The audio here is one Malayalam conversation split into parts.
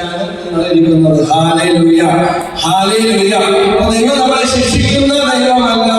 ജ്ഞാനം എന്നായിരിക്കുന്നത് ഹാലയിലുയ്യ ഹാലയിലുയ്യ അപ്പൊ നിങ്ങൾ നമ്മളെ ശിക്ഷിക്കുന്ന ദൈവമല്ല.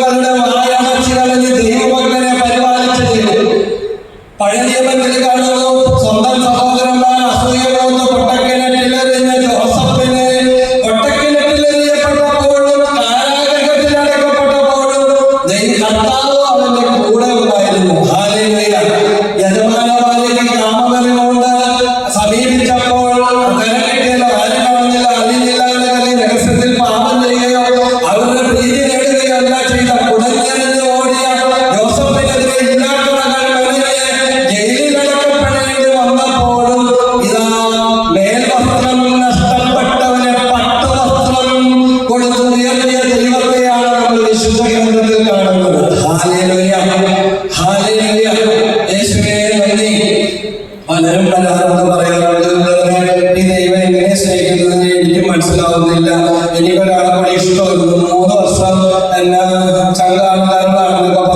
కూడా ചങ്ക് അന്നതാണ്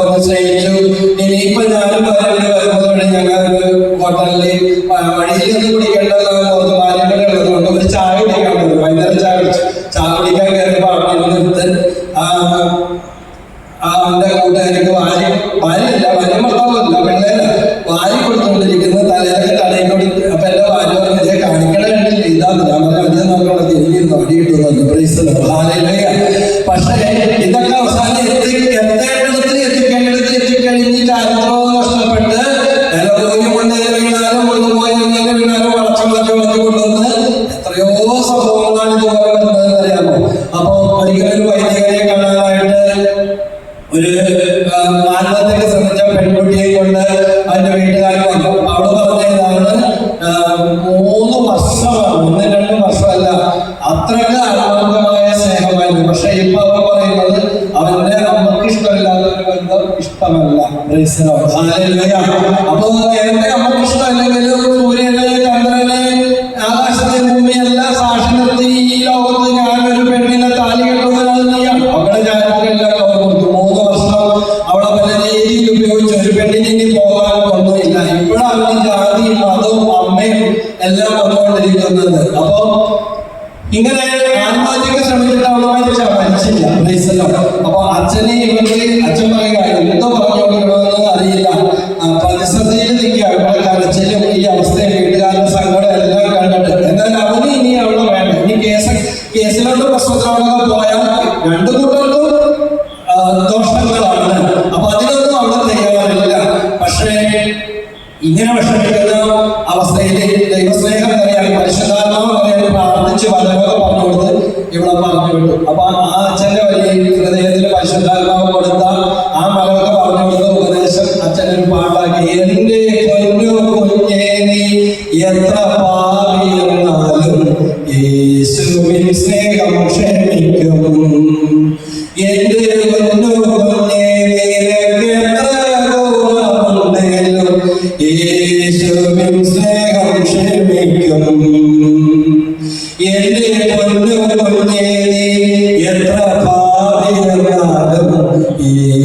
ഇഷ്ടമല്ല അപ്പോ നേരത്തെ നമുക്ക് ഇഷ്ടമല്ലെങ്കിൽ സൂര്യനെ ചന്ദ്രനെ ആകാശത്തെ ഭൂമി സാക്ഷി നിർത്തി ഈ ലോകത്ത് ഞാൻ ഒരു പെണ്ണിനെ താലി കെട്ടുന്നതാണ് അവിടെ ഞാനില്ല കൊടുത്തു. മൂന്ന് വർഷം അവിടെ പല രീതിയിൽ ഉപയോഗിച്ച് ഒരു പെണ്ണിനെ പോകാൻ ഒന്നുമില്ല ഇവിടെ അവന് ജാതി മതവും അമ്മയും എല്ലാം വന്നുകൊണ്ടിരിക്കുന്നത്. അപ്പോ ഇങ്ങനെ ആത്മാജിക്ക് ശ്രമിച്ചിട്ട് അവളെ മരിച്ച മരിച്ചില്ല. അപ്പൊ അച്ഛനെ ഇവരുടെ அல்லாஹ் கொடுத்தால் e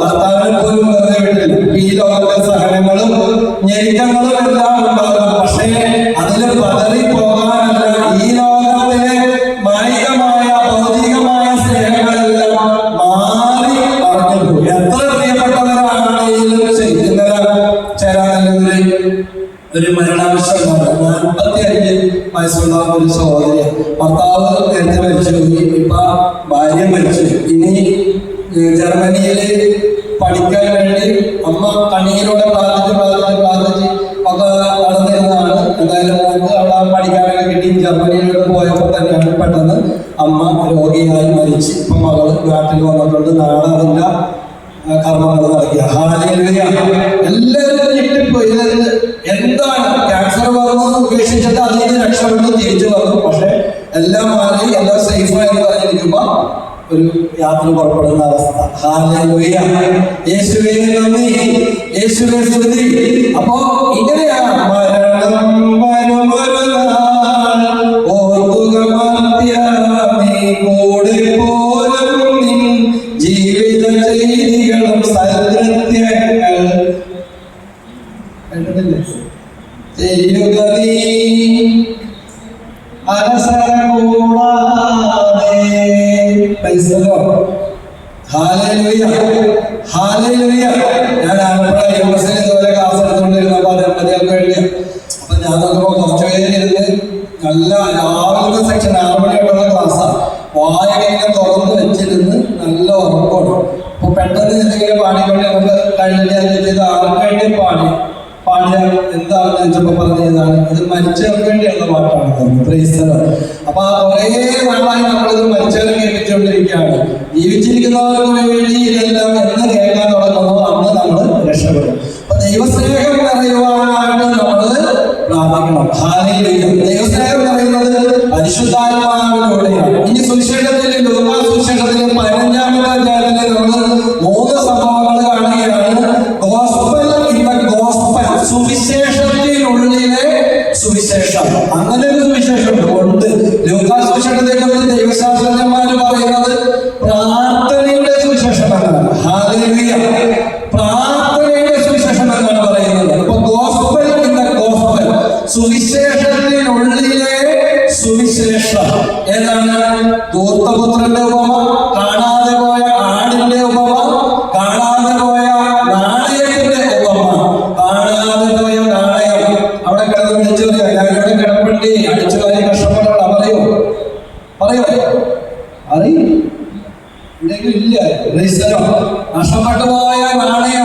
ഭർത്താവിനെ പോലും വെറുതെ വിടില്ല ഈ ലോകത്തെ സഹനങ്ങളും ഞെരുക്കങ്ങളും എല്ലാം പഠിക്കാൻ വേണ്ടി അമ്മ കണ്ണീരോടെ പ്രാർത്ഥിച്ച് പ്രാർത്ഥിച്ച് പ്രാർത്ഥിച്ച് ഒക്കെ നടന്നിരുന്നതാണ്. എന്തായാലും നമുക്ക് അവിടെ പഠിക്കാനൊക്കെ കിട്ടി. ജർമ്മനിയിലൂടെ പോയപ്പോൾ തന്നെയാണ് പെട്ടെന്ന് അമ്മ രോഗിയായി മരിച്ച്. ഇപ്പം മകൾ നാട്ടിൽ വന്നിട്ടുണ്ട്. നാളെ അതിന്റെ കർമ്മങ്ങൾ നടക്കുക ഹാലിയ എല്ലാവരും ഞെട്ടിപ്പോയി. എന്താണ്? ക്യാൻസർ വന്നു ഉപേക്ഷിച്ചിട്ട് അതിൽ നിന്ന് രക്ഷപ്പെട്ട് തിരിച്ചു വന്നു. പക്ഷെ എല്ലാം മാറി എല്ലാം സേഫായി പറഞ്ഞിരിക്കുമ്പോൾ ഒരു യാത്ര പുറപ്പെടുന്ന അവസ്ഥ. യേശുവേ നന്ദി. യേശുവേ സ്തുതി. അപ്പോ ഇങ്ങനെയാണ് മരണം ഹാലയില്ല നഷ്ടപ്പെട്ടു നാണയം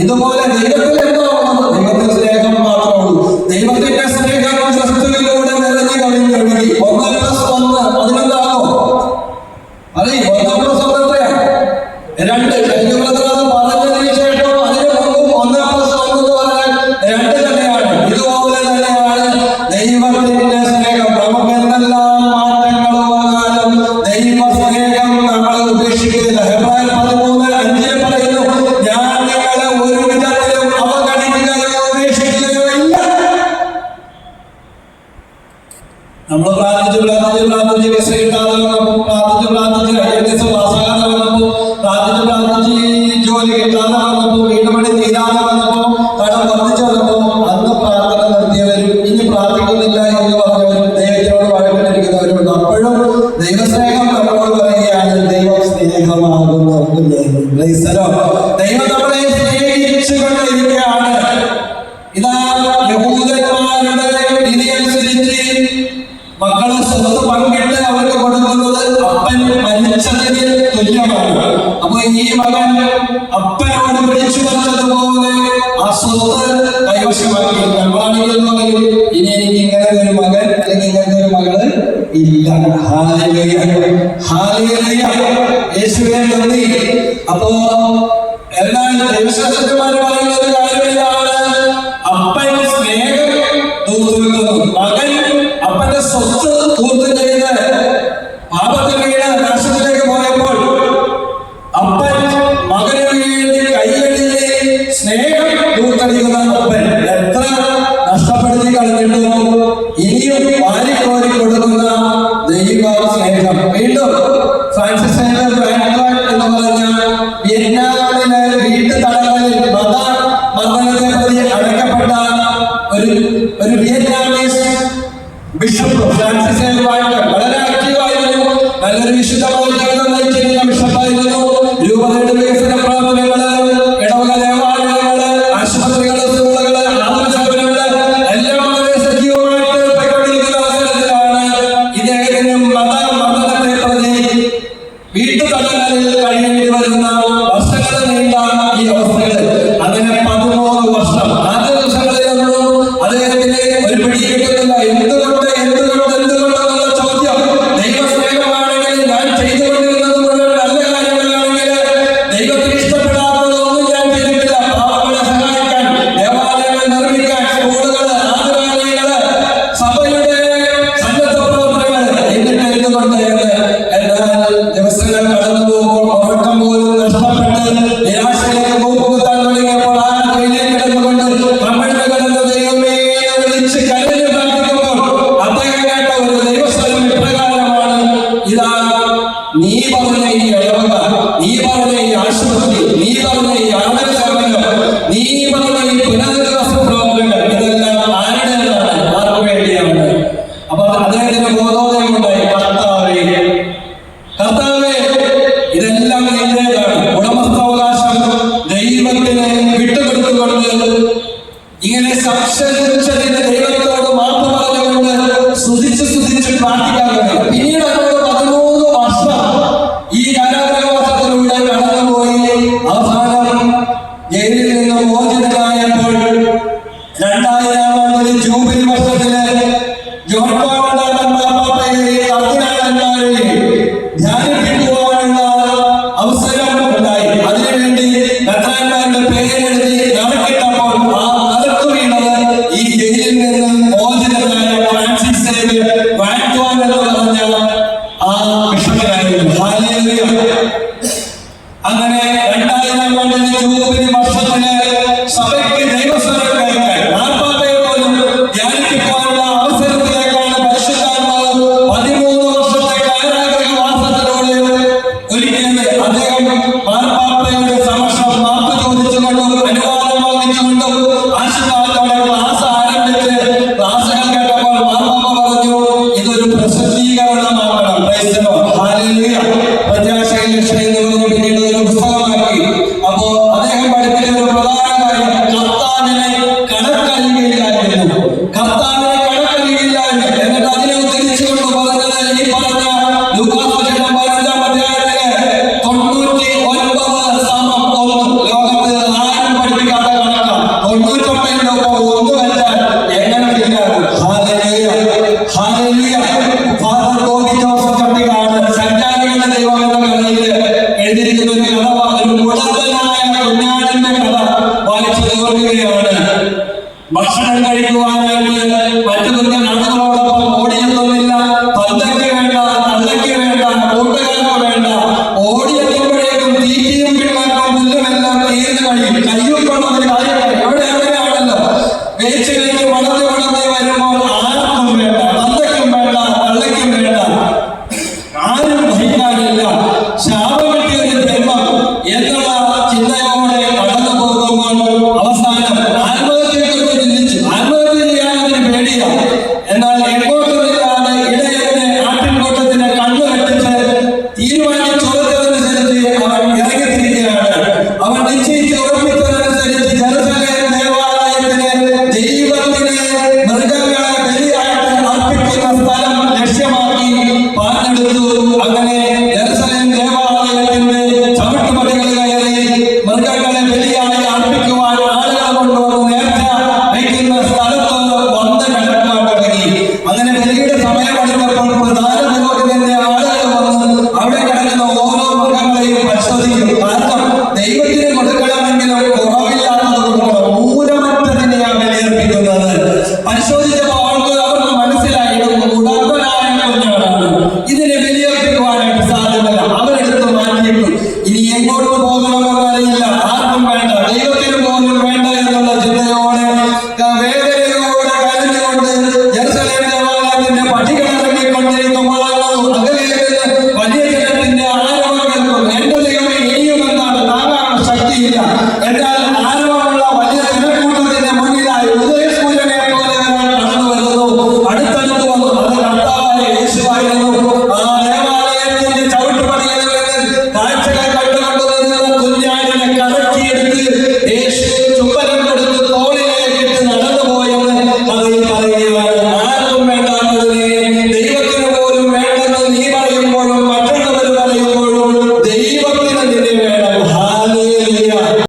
ഇതുപോലെ ദൈവ പറഞ്ഞ സ്വത്ത് കൈവശമാക്കി നിർമ്മാണിക്കുന്നുണ്ടെങ്കിൽ ഇനി എനിക്ക് ഇങ്ങനത്തെ ഒരു മകൻ അല്ലെങ്കിൽ ഇങ്ങനത്തെ ഒരു മകൾ ഇല്ല യേശുവേ അപ്പോ എന്താണ് ദൈവശാസ്ത്രജ്ഞന്മാരുമായി ഒരു ഒരു ബിഷപ്പ് ഫ്രാൻസിസ് വളരെ ആക്റ്റീവായിരുന്നു നല്ലൊരു വിശുദ്ധ പെൺകുഞ്ഞിനെ വിട്ടുകൊടുത്തുകൊണ്ട് ഇങ്ങനെ സബ്സെൻ അനുവാദം വർദ്ധിച്ചുകൊണ്ടും മലയാളി കയ്യൊപ്പം അതിന് കാര്യമായി என்றால்